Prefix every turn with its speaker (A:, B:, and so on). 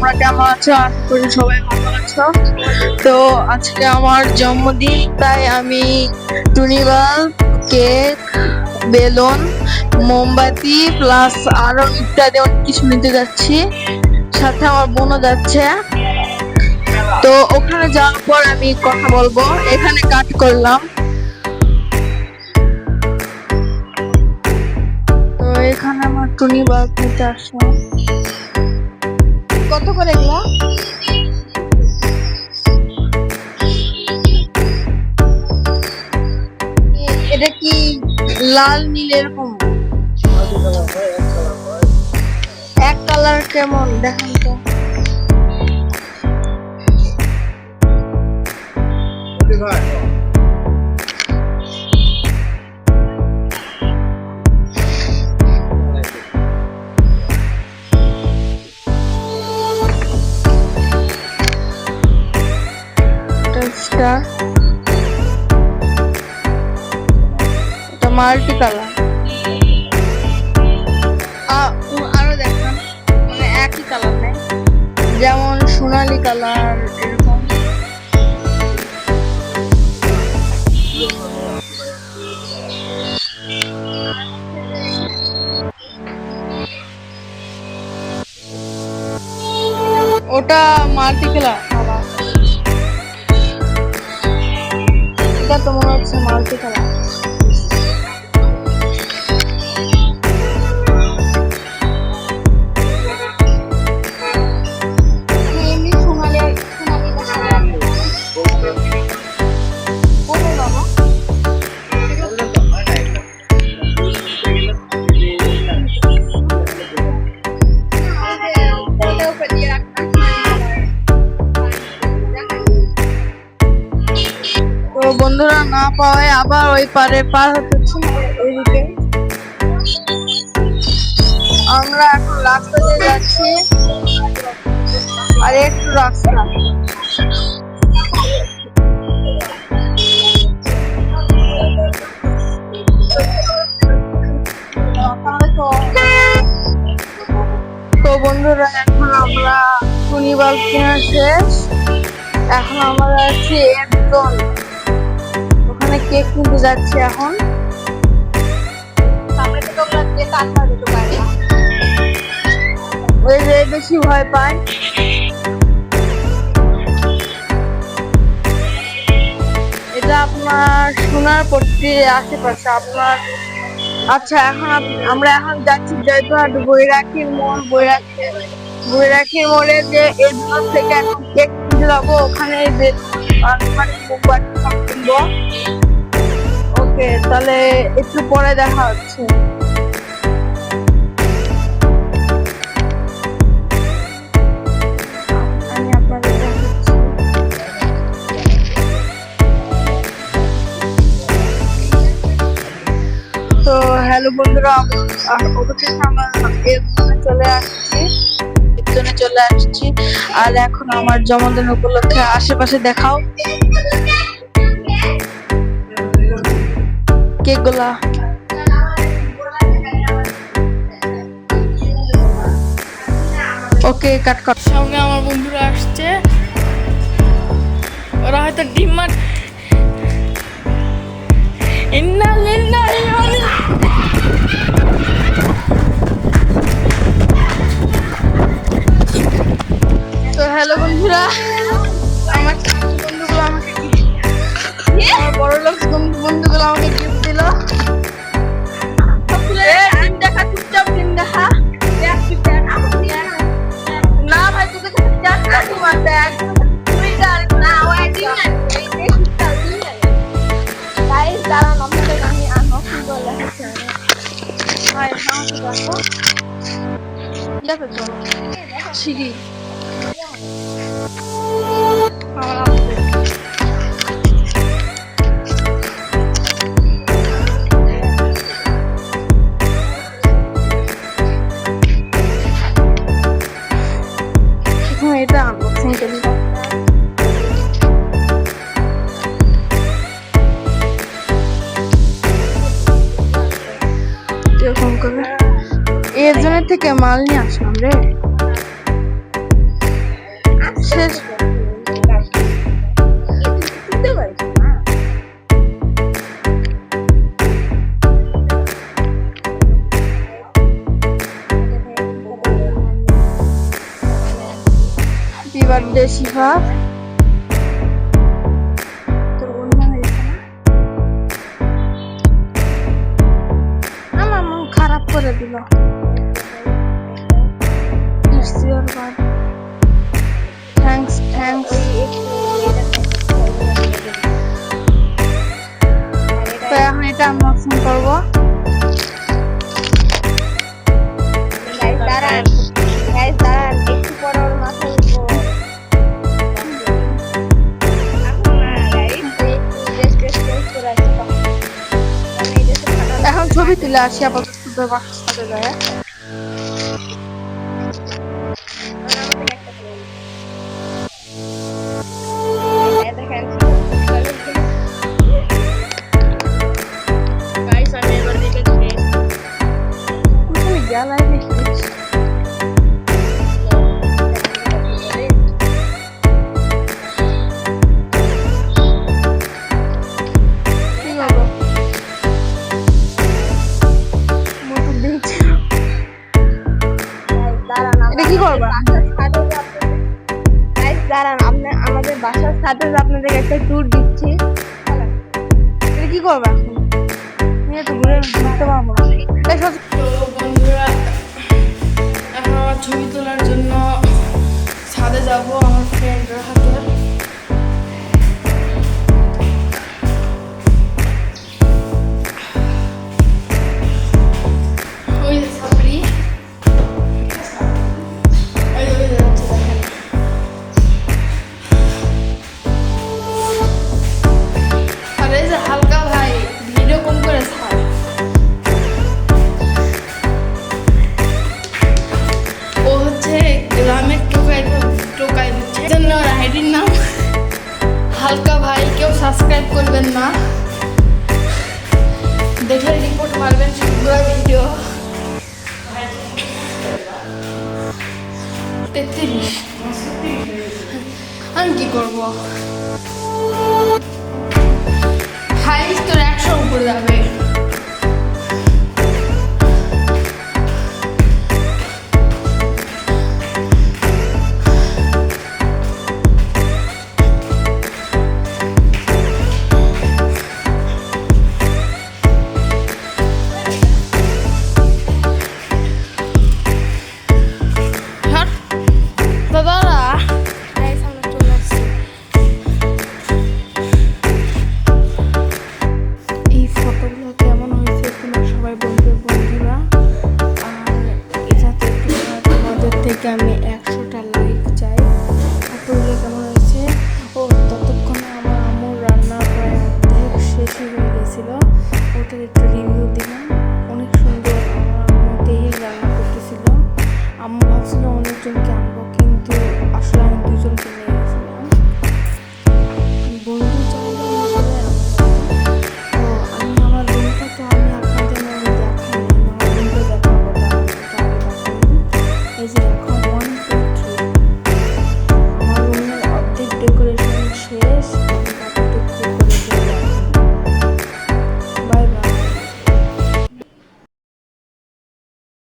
A: তোমরা কেমন আছো? আশা করি সবাই ভালো আছো। তো আজকে আমার জন্মদিন, তাই আমি টুনি বাল্ব কেক, বেলুন, মোমবাতি প্লাস আরও ইত্যাদি অনেক কিছু নিতে যাচ্ছি। সাথে আমার বোনও যাচ্ছে। তো ওখানে যাওয়ার পর আমি কথা বলব। এখানে কাট করলাম। তো এখানে আমার টুনি বাল্ব নিতে আসলাম। কত করে এগুলা? এটা কি লাল নীল এরকম? এক কালার কেমন? দেখান। এটা মাল্টি কালার আরও দেখান। মানে একই কালার নেই যেমন সোনালি কালার ওটা মাল্টি কালার এটা তো মনে হচ্ছে মাল্টি কালার না পাওয়ায় আবার ওই পারে পার হতেছি ওইদিকে। আমরা এখন রাস্তা দিয়ে যাচ্ছি। আর একটু রাস্তা। তো বন্ধুরা, এখন আমরা শনিবার কেনা শেষ। এখন আমরা আছি একজন ওখানে কেক কিনতে যাচ্ছি এখন। ওই যে বেশি ভয় পায়। এটা আপনার সোনার পট্টির আশেপাশে, আপনার আচ্ছা এখন আমরা এখন যাচ্ছি জয়পুরহাট বৈরাখীর মোড়, বৈরাখী বৈরাখীর মোড়ে যে দোকান থেকে এখন যাব ওখানে মোমবাতি ওকে, তাহলে একটু পরে দেখা হচ্ছে। তো, হ্যালো বন্ধুরা অবশেষে আমরা চলে আসছি। এর চলে আসছি। আর এখন আমার জন্মদিন উপলক্ষে আশেপাশে দেখাও। কেকগুলা ওকে, কাট কাট সঙ্গে আমার বন্ধুরা আসছে। ওরা হয়তো ডিম মার ইন্না লিল্লাহি ওয়া দেখো চলো সিঁড়ি আমার আমাদের এখন এটা আনবক্সিং করি এরকম করে থেকে মাল নিয়ে আসলাম রে। শেষ। হ্যাপি বার্থডে শিফা এটা আনবক্সিং করব।
B: দাঁড়ান। দাঁড়ান। একটু পর ওর মাথার এখন
A: ছবি তুলে আসি আপাতত যায় এটা কি করব
B: দাঁড়ান আপনার আমাদের বাসার সাথে আপনাদের একটা ট্যুর দিচ্ছি।
A: কি করব এখন? তো ঘুরে ঘুরতে পারব
C: বন্ধুরা, এখন ছবি তোলার জন্য ছাদে যাব আমার ফ্রেন্ডের হাতে সাবস্ক্রাইব করবেন না। দেখলে রিপোর্ট মারবেন সবগুলো ভিডিও তেত্রিশ। আমি কি করব? হাইস্ট তোর একশো উপরে যাবে। রিভিউ দিলাম। অনেক সুন্দর আমার আম্মু রান্না করতেছিল। আম্মু ভাবছিল অনেকজনকে